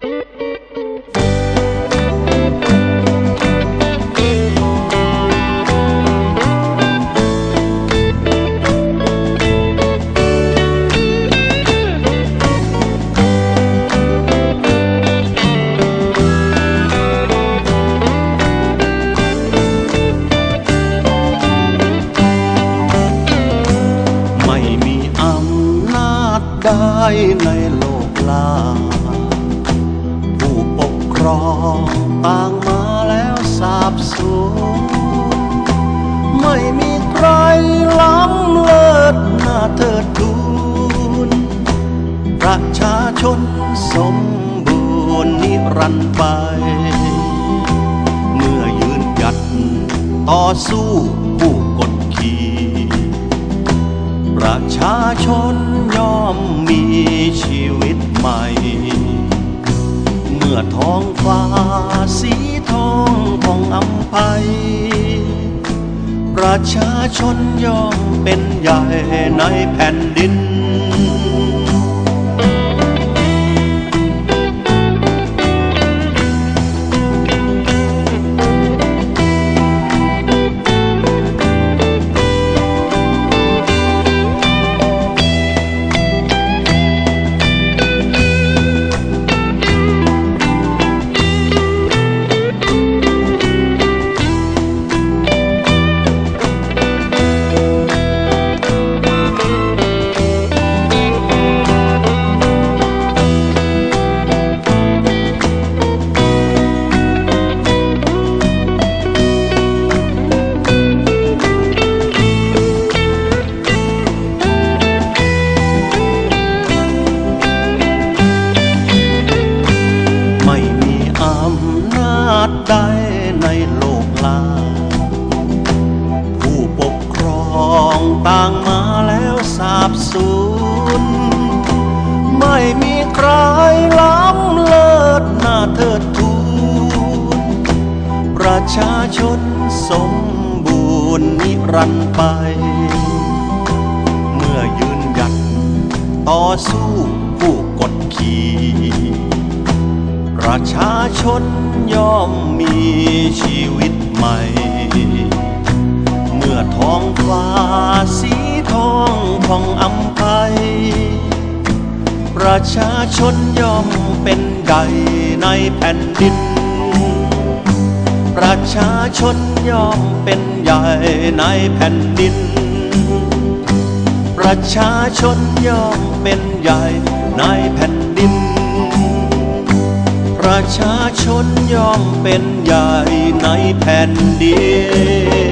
ไม่มีอำนาจใดในโลกลา รองต่างมาแล้วสาบสูญไม่มีใครล้ำเลิศหน้าเทิดทูนประชาชนสมบูรณ์นิรันดร์ไป เมื่อยืนหยัดต่อสู้ผู้กดขี่ประชาชนย่อมมีชีวิตใหม่ มื่อท้องฟ้าสีทองของอำไพประชาชนย่อมเป็นใหญ่ในแผ่นดิน ใดในโลกลา ผู้ปกครองต่างมาแล้วสาบสูญไม่มีใครล้ำเลิศหน้าเทิดทูนประชาชนสมบูรณ์นิรันดร์ไป เมื่อยืนหยัดต่อสู้ผู้กดขี่ ประชาชนย่อมมีชีวิตใหม่ เมื่อท้องฟ้าสีทองของอำไพประชาชนย่อมเป็นใหญ่ในแผ่นดิน ประชาชนย่อมเป็นใหญ่ในแผ่นดิน ประชาชนย่อมเป็นใหญ่ ชาชนย่อมเป็นใหญ่ในแผ่นดิน